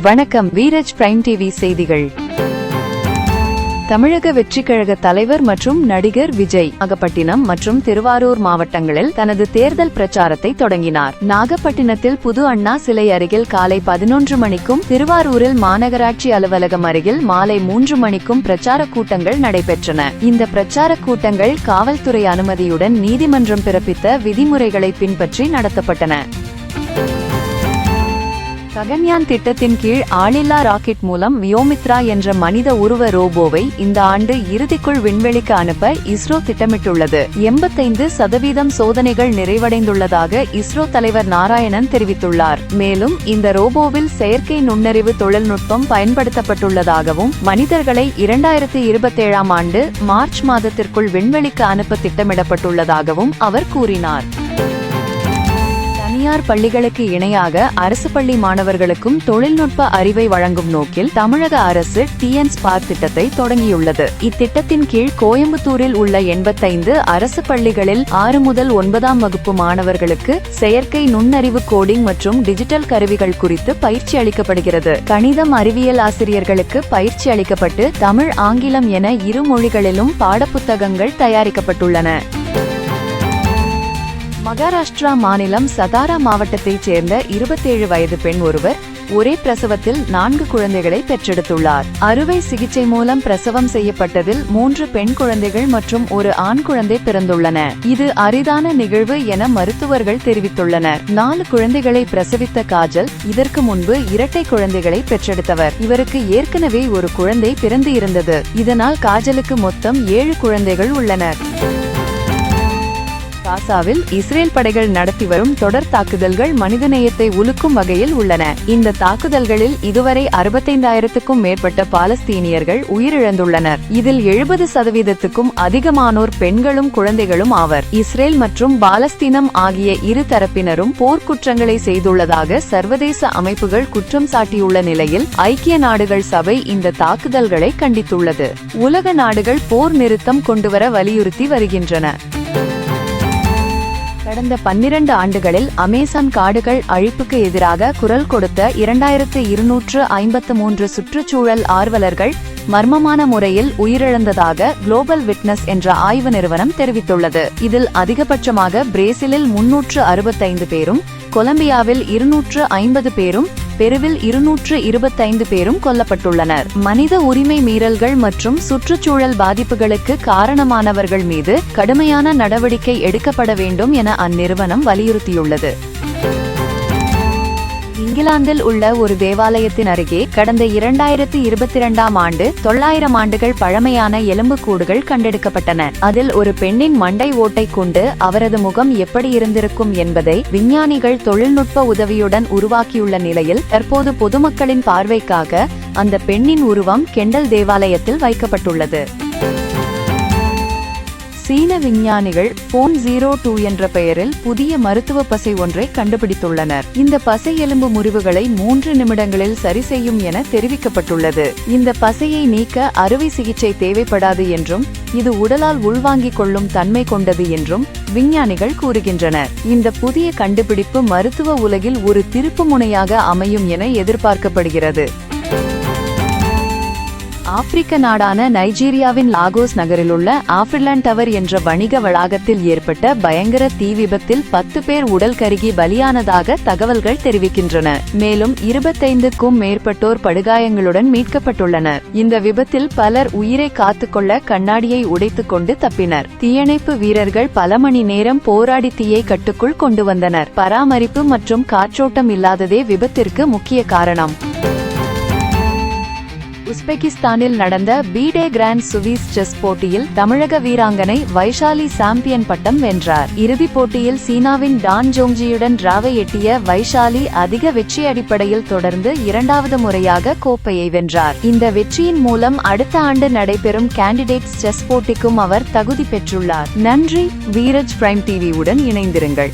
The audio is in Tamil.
வணக்கம் வீரஜ் பிரைம் டிவி செய்திகள். தமிழக வெற்றிக்கழக தலைவர் மற்றும் நடிகர் விஜய் நாகப்பட்டினம் மற்றும் திருவாரூர் மாவட்டங்களில் தனது தேர்தல் பிரச்சாரத்தை தொடங்கினார். நாகப்பட்டினத்தில் புது அண்ணா சிலை அருகில் காலை பதினொன்று மணிக்கும் திருவாரூரில் மாநகராட்சி அலுவலகம் அருகில் மாலை மூன்று மணிக்கும் பிரச்சார கூட்டங்கள் நடைபெற்றன. இந்த பிரச்சார கூட்டங்கள் காவல்துறை அனுமதியுடன் நீதிமன்றம் பிறப்பித்த விதிமுறைகளை பின்பற்றி நடத்தப்பட்டன. ககன்யான் திட்டத்தின் கீழ் ஆளில்லா ராக்கெட் மூலம் வியோமித்ரா என்ற மனித உருவ ரோபோவை இந்த ஆண்டு இறுதிக்குள் விண்வெளிக்கு அனுப்ப இஸ்ரோ திட்டமிட்டுள்ளது. எண்பத்தைந்து சதவீதம் சோதனைகள் நிறைவடைந்துள்ளதாக இஸ்ரோ தலைவர் நாராயணன் தெரிவித்துள்ளார். மேலும் இந்த ரோபோவில் செயற்கை நுண்ணறிவு தொழில்நுட்பம் பயன்படுத்தப்பட்டுள்ளதாகவும் மனிதர்களை இரண்டாயிரத்தி இருபத்தேழாம் ஆண்டு மார்ச் மாதத்திற்குள் விண்வெளிக்கு அனுப்ப திட்டமிடப்பட்டுள்ளதாகவும் அவர் கூறினார். தனியார் பள்ளிகளுக்கு இணையாக அரசு பள்ளி மாணவர்களுக்கும் தொழில்நுட்ப அறிவை வழங்கும் நோக்கில் தமிழக அரசு டிஎன் ஸ்பார்க் திட்டத்தை தொடங்கியுள்ளது. இத்திட்டத்தின் கீழ் கோயம்புத்தூரில் உள்ள எண்பத்தைந்து அரசு பள்ளிகளில் ஆறு முதல் ஒன்பதாம் வகுப்பு மாணவர்களுக்கு செயற்கை நுண்ணறிவு கோடிங் மற்றும் டிஜிட்டல் கருவிகள் குறித்து பயிற்சி அளிக்கப்படுகிறது. கணிதம் அறிவியல் ஆசிரியர்களுக்கு பயிற்சி அளிக்கப்பட்டு தமிழ் ஆங்கிலம் என இரு மொழிகளிலும் பாடப்புத்தகங்கள் தயாரிக்கப்பட்டுள்ளன. மகாராஷ்டிரா மாநிலம் சதாரா மாவட்டத்தைச் சேர்ந்த இருபத்தேழு வயது பெண் ஒருவர் ஒரே பிரசவத்தில் நான்கு குழந்தைகளை பெற்றெடுத்துள்ளார். அறுவை சிகிச்சை மூலம் பிரசவம் செய்யப்பட்டதில் மூன்று பெண் குழந்தைகள் மற்றும் ஒரு ஆண் குழந்தை பிறந்துள்ளன. இது அரிதான நிகழ்வு என மருத்துவர்கள் தெரிவித்துள்ளனர். நாலு குழந்தைகளை பிரசவித்த காஜல் இதற்கு முன்பு இரட்டை குழந்தைகளை பெற்றெடுத்தவர். இவருக்கு ஏற்கனவே ஒரு குழந்தை பிறந்து இருந்தது இதனால் காஜலுக்கு மொத்தம் ஏழு குழந்தைகள் உள்ளனர். காசாவில் இஸ்ரேல் படைகள் நடத்தி வரும் தொடர் தாக்குதல்கள் மனிதநேயத்தை உலுக்கும் வகையில் உள்ளன. இந்த தாக்குதல்களில் இதுவரை அறுபத்தைந்தாயிரத்துக்கும் மேற்பட்ட பாலஸ்தீனியர்கள் உயிரிழந்துள்ளனர். இதில் எழுபது சதவீதத்துக்கும் அதிகமானோர் பெண்களும் குழந்தைகளும் ஆவர். இஸ்ரேல் மற்றும் பாலஸ்தீனம் ஆகிய இரு தரப்பினரும் போர்க்குற்றங்களை செய்துள்ளதாக சர்வதேச அமைப்புகள் குற்றம் சாட்டியுள்ள நிலையில் ஐக்கிய நாடுகள் சபை இந்த தாக்குதல்களை கண்டித்துள்ளது. உலக நாடுகள் போர் நிறுத்தம் கொண்டுவர வலியுறுத்தி வருகின்றன. கடந்த பன்னிரண்டு ஆண்டுகளில் அமேசான் காடுகள் அழிப்புக்கு எதிராக குரல் கொடுத்த இரண்டாயிரத்து இருநூற்று ஐம்பத்து மூன்று சுற்றுச்சூழல் ஆர்வலர்கள் மர்மமான முறையில் உயிரிழந்ததாக குளோபல் விட்னஸ் என்ற ஆய்வு நிறுவனம் தெரிவித்துள்ளது. இதில் அதிகபட்சமாக பிரேசிலில் முன்னூற்று அறுபத்தைந்து பேரும் கொலம்பியாவில் இருநூற்று ஐம்பது பேரும் பெருவில் இருநூற்று இருபத்தைந்து பேரும் கொல்லப்பட்டுள்ளனர். மனித உரிமை மீறல்கள் மற்றும் சுற்றுச்சூழல் பாதிப்புகளுக்கு காரணமானவர்கள் மீது கடுமையான நடவடிக்கை எடுக்கப்பட வேண்டும் என அந்நிறுவனம் வலியுறுத்தியுள்ளது. இங்கிலாந்தில் உள்ள ஒரு தேவாலயத்தின் அருகே கடந்த இரண்டாயிரத்தி இருபத்தி இரண்டாம் ஆண்டு தொள்ளாயிரம் ஆண்டுகள் பழமையான எலும்புக்கூடுகள் கண்டெடுக்கப்பட்டன. அதில் ஒரு பெண்ணின் மண்டை ஓட்டை கொண்டு அவரது முகம் எப்படி இருந்திருக்கும் என்பதை விஞ்ஞானிகள் தொழில்நுட்ப உதவியுடன் உருவாக்கியுள்ள நிலையில் தற்போது பொதுமக்களின் பார்வைக்காக அந்த பெண்ணின் உருவம் கெண்டல் தேவாலயத்தில் வைக்கப்பட்டுள்ளது. சீன விஞ்ஞானிகள் போன் ஜீரோ டூ என்ற பெயரில் புதிய மருத்துவ பசை ஒன்றை கண்டுபிடித்துள்ளனர். இந்த பசை எலும்பு முறிவுகளை மூன்று நிமிடங்களில் சரி செய்யும் என தெரிவிக்கப்பட்டுள்ளது. இந்த பசையை நீக்க அறுவை சிகிச்சை தேவைப்படாது என்றும் இது உடலால் உள்வாங்கிக் கொள்ளும் தன்மை கொண்டது என்றும் விஞ்ஞானிகள் கூறுகின்றனர். இந்த புதிய கண்டுபிடிப்பு மருத்துவ உலகில் ஒரு திருப்பு முனையாக அமையும் என எதிர்பார்க்கப்படுகிறது. ஆப்பிரிக்க நாடான நைஜீரியாவின் லாகோஸ் நகரிலுள்ள ஆப்ரிலாண்ட் டவர் என்ற வணிக வளாகத்தில் ஏற்பட்ட பயங்கர தீ விபத்தில் பத்து பேர் உடல் கருகி பலியானதாக தகவல்கள் தெரிவிக்கின்றன. மேலும் இருபத்தைந்துக்கும் மேற்பட்டோர் படுகாயங்களுடன் மீட்கப்பட்டுள்ளனர். இந்த விபத்தில் பலர் உயிரை காத்துக்கொள்ள கண்ணாடியை உடைத்துக் கொண்டு தப்பினர். தீயணைப்பு வீரர்கள் பல மணி நேரம் போராடி தீயை கட்டுக்குள் கொண்டு வந்தனர். பராமரிப்பு மற்றும் காற்றோட்டம் இல்லாததே விபத்திற்கு முக்கிய காரணம். உஸ்பெகிஸ்தானில் நடந்த பீடே கிராண்ட் சுவிஸ் செஸ் போட்டியில் தமிழக வீராங்கனை வைஷாலி சாம்பியன் பட்டம் வென்றார். இறுதிப் போட்டியில் சீனாவின் டான் ஜோங்ஜியுடன் டிராவை எட்டிய வைஷாலி அதிக வெற்றி அடிப்படையில் தொடர்ந்து இரண்டாவது முறையாக கோப்பையை வென்றார். இந்த வெற்றியின் மூலம் அடுத்த ஆண்டு நடைபெறும் கேண்டிடேட்ஸ் செஸ் போட்டிக்கும் அவர் தகுதி பெற்றுள்ளார். நன்றி வீரஜ் பிரைம் டிவியுடன் இணைந்திருங்கள்.